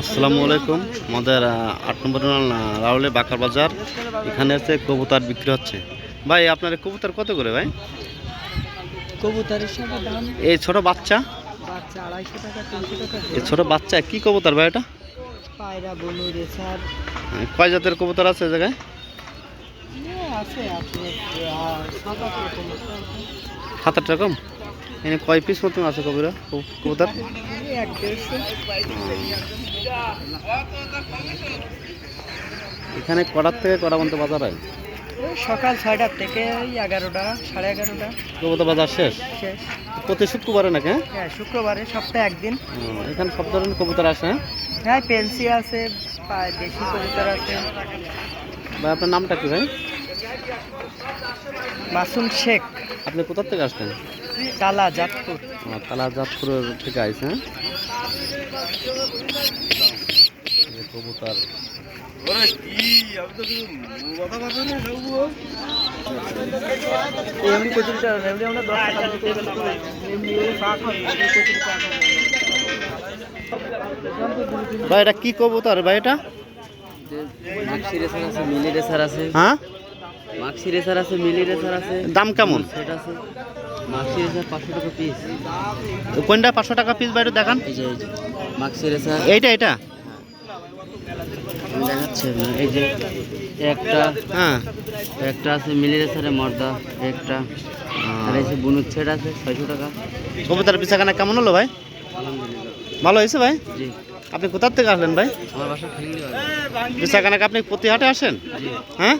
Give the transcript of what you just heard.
আসসালামু আলাইকুম। আমাদের আট নম্বর রাউলে বাকার বাজার। এখানে হচ্ছে কবুতর বিক্রি হচ্ছে। ভাই আপনার কবুতর কত করে ভাই? কবুতরের দাম। এই ছোট বাচ্চা? এই ছোট বাচ্চা কি কবুতর ভাই এটা? আহ, কয় জাতের কবুতর আছে জায়গায়? সাত আট রকম এখানে কয় পিস মতন আছে কবিরা? কবুতর? এখানে কটার থেকে কটা পর্যন্ত বাজার হয়? সকাল ছয়টার থেকে ওই এগারোটা সাড়ে এগারোটা। কবুতর বাজার শেষ? শেষ। প্রতি শুক্রবারে নাকি হ্যাঁ? হ্যাঁ শুক্রবারে সপ্তাহে একদিন। এখানে সব ধরনের কবুতর আসে হ্যাঁ? হ্যাঁ পেন্সি আছে দেশি কবুতর আছে। ভাই আপনার নামটা কি ভাই? মাসুম শেখ। আপনি কোথার থেকে আসলেন? কালা জাতপুর ও, কালাজাতপুরের থেকে আইসে হ্যাঁ কবুতর। এমনি এমনি আমরা দশ টাকা। ভাই এটা কি কবুতর ভাই এটা? আছে মিলি রেসার আছে। হ্যাঁ? মাক্সি রেসার আছে মিলি রেসার আছে। দাম কেমন? সেট আছে মাক্সি রেসার পাঁচশো টাকা পিস কোনটা পাঁচশো টাকা পিস বাইরে দেখান। এই যে এই যে মাক্সি রেসার। এইটা এটা দেখাচ্ছে এই যে একটা হ্যাঁ। একটা আছে মিলি রেসারের মর্দা একটা আর এই যে বুনুর ছেট আছে ছয়শো টাকা। কবুতর পিছাখানা কেমন হলো ভাই? ভালো হয়েছে ভাই? জি। আপনি কোথার থেকে আসলেন ভাই? আমার বাসা ফিল্ডি পিছাখানাকে আপনি প্রতি হাটে আসেন? হ্যাঁ?